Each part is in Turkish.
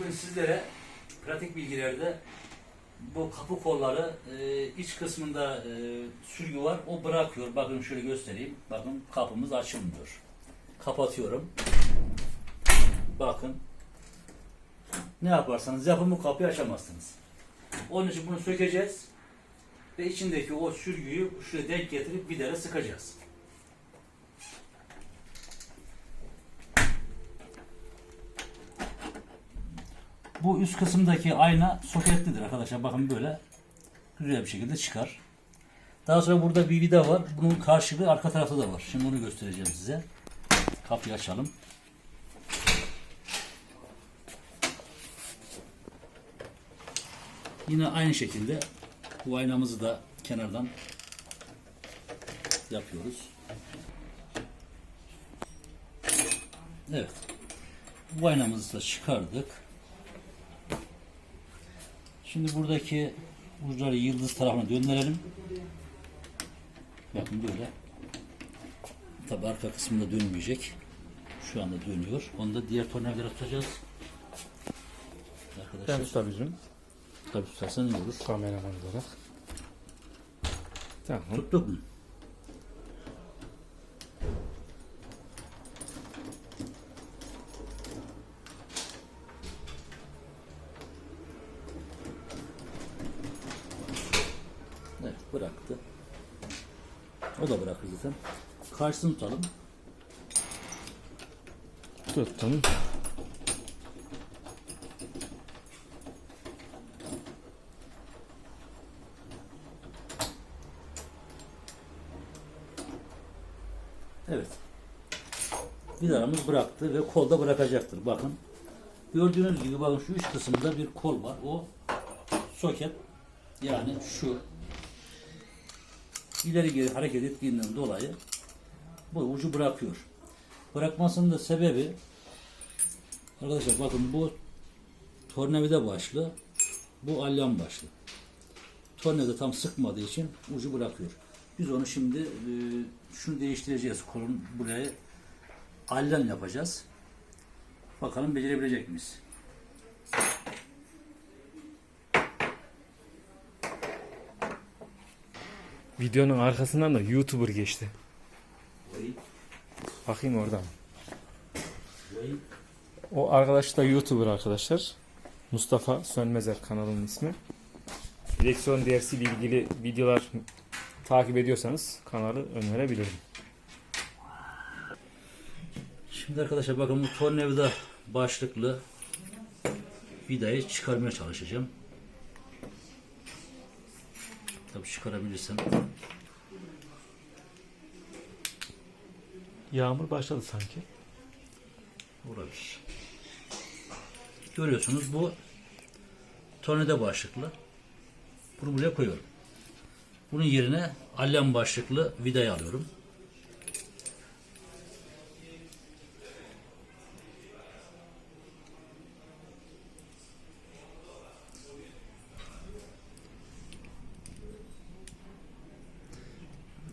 Bugün sizlere pratik bilgilerde bu kapı kolları e, iç kısmında e, sürgü var. O bırakıyor. Bakın şöyle göstereyim. Bakın kapımız açılmıyor. Kapatıyorum. Bakın. Ne yaparsanız yapın bu kapıyı açamazsınız. Onun için bunu sökeceğiz. Ve içindeki o sürgüyü şuraya denk getirip videre sıkacağız. Bu üst kısımdaki ayna soketlidir arkadaşlar. Bakın böyle güzel bir şekilde çıkar. Daha sonra burada bir vida var. Bunun karşılığı arka tarafta da var. Şimdi onu göstereceğim size. Kapıyı açalım. Yine aynı şekilde bu aynamızı da kenardan yapıyoruz. Evet. Bu aynamızı da çıkardık. Şimdi buradaki uçları yıldız tarafına döndürelim. Bakın böyle. Tabi arka kısmında dönmeyecek. Şu anda dönüyor. Onu da diğer tornavidara tutacağız. Ben Arkadaşlar tutabilirim tabi tutarsan iyi olur. kameraman olarak. Tamam. Tuttuk mu? Evet bıraktı. O da bırakır zaten. Karşısını tutalım. Tuttum. Evet. Vidalarımız bıraktı ve kol da bırakacaktır. Bakın. Gördüğünüz gibi bakın şu üç kısımda bir kol var. O soket yani şu ileri geri hareket ettiğinden dolayı bu ucu bırakıyor. Bırakmasının da sebebi arkadaşlar bakın bu tornavida başlı bu alyan başlı. Tornavida tam sıkmadığı için ucu bırakıyor. Biz onu şimdi e, şunu değiştireceğiz. Kolun buraya alyan yapacağız. Bakalım becerebilecek miyiz? Videonun arkasından da YouTuber geçti. Bakayım oradan. O arkadaş da YouTuber arkadaşlar. Mustafa Sönmezer kanalının ismi. Direksiyon dersiyle ilgili videolar takip ediyorsanız kanalı önerebilirim. Şimdi arkadaşlar bakın bu tornavida başlıklı vidayı çıkarmaya çalışacağım. Tabii çıkarabilirsem. Yağmur başladı sanki. Olabilir. Görüyorsunuz bu tornavida başlıklı. Bunu buraya koyuyorum. Bunun yerine alyan başlıklı vidayı alıyorum.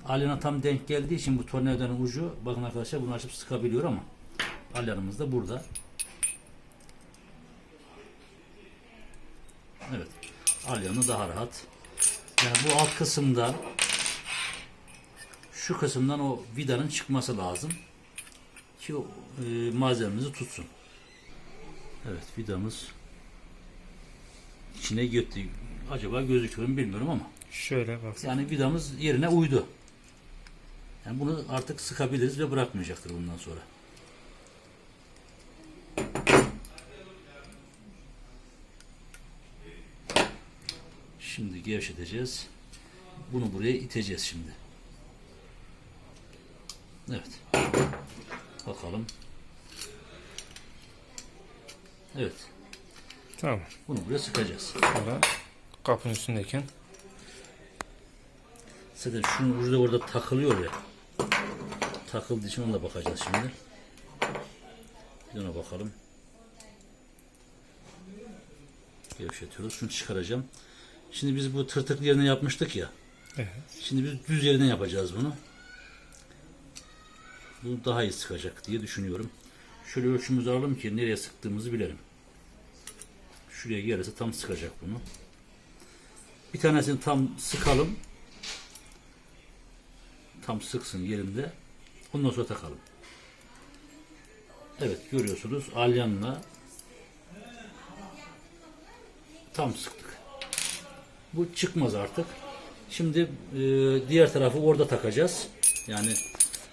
Alyana tam denk geldiği için bu tornavidanın ucu bakın arkadaşlar bunu açıp sıkabiliyor ama alyanımız da burada. Evet. Alyanı daha rahat. Yani bu alt kısımda şu kısımdan o vidanın çıkması lazım ki e, malzememizi tutsun. Evet vidamız içine gitti. Acaba gözüküyor mu bilmiyorum ama Şöyle bak. yani vidamız yerine uydu. Yani bunu artık sıkabiliriz ve bırakmayacaktır bundan sonra. Şimdi gevşeteceğiz. Bunu buraya iteceğiz şimdi. Evet. Bakalım. Evet. Tamam. Bunu buraya sıkacağız. Sonra kapının üstündeyken Zaten şunun ucu da orada takılıyor ya. Takıldığı için ona da bakacağız şimdi. Bir ona bakalım. Gevşetiyoruz. Şunu çıkaracağım. Şimdi biz bu tırtıklı yerine yapmıştık ya. evet. Şimdi biz düz yerine yapacağız bunu. Bu daha iyi sıkacak diye düşünüyorum. Şöyle ölçümüzü alalım ki nereye sıktığımızı bilelim. Şuraya gelirse tam sıkacak bunu. Bir tanesini tam sıkalım. Tam sıksın yerinde. Ondan sonra takalım. Evet görüyorsunuz alyanla tam sıktık. Bu çıkmaz artık. Şimdi e, diğer tarafı orada takacağız. Yani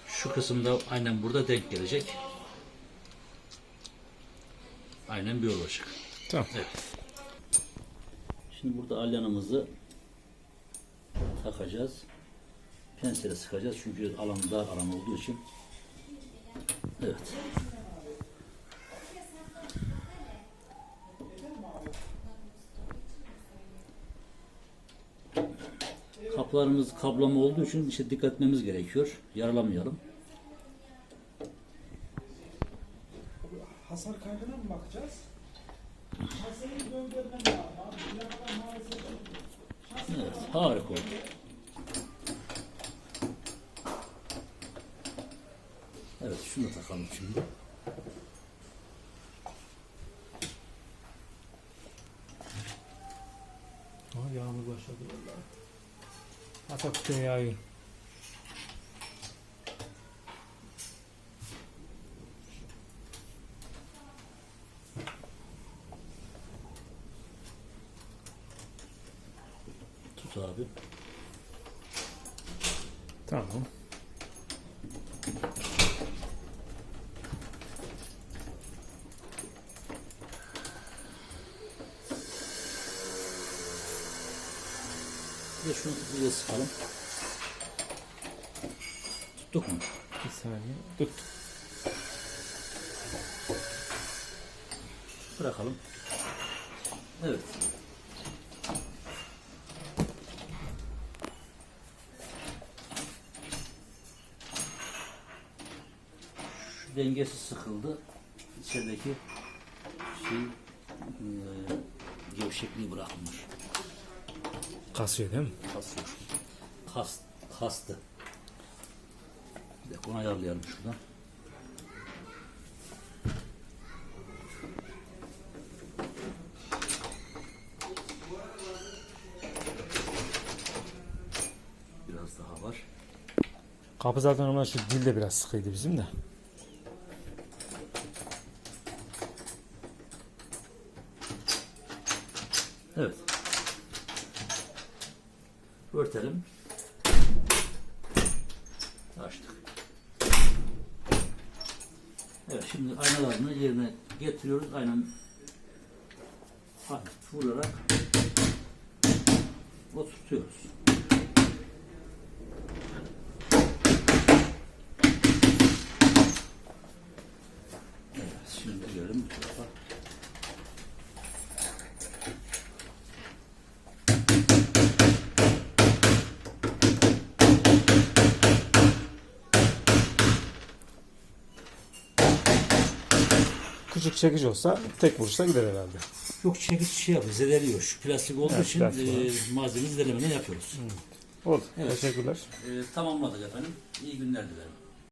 şu kısımda aynen burada denk gelecek. Aynen bir olacak. Tamam. Evet. Şimdi burada alyanımızı takacağız. Pensele sıkacağız çünkü alan dar alan olduğu için. Evet. Kaplarımız kablama olduğu için işte dikkat etmemiz gerekiyor. Yaralamayalım. Hasar kaydına mı bakacağız? Şaseyi döndürmem lazım. Evet, harika oldu. Evet, şunu takalım şimdi. Aa, yağmur başladı vallahi. Ataküten yağıyor. Tut abi. Tamam. Bir de şunu de sıkalım. Tuttuk mu? Bir saniye. Tut. Bırakalım. Evet. Şu dengesi sıkıldı. İçerideki şey eee, gevşekliği bırakmış. Kasıyor değil mi? Kasıyor. Kas, kastı. Bir dakika onu ayarlayalım şuradan. Biraz daha var. Kapı zaten ama şu dil de biraz sıkıydı bizim de. Evet. Örtelim. Açtık. Evet şimdi aynalarını yerine getiriyoruz. Aynen hafif vurarak oturtuyoruz. Evet şimdi gelelim bu tarafa. Küçük çekiç olsa tek vuruşta gider herhalde. Yok çekiç şey yapıyor, zedeliyor. Şu plastik olduğu Evet, için plastik e, malzeme zedelemeden yapıyoruz. Oldu. Evet. Teşekkürler. E, tamamladık efendim. İyi günler dilerim.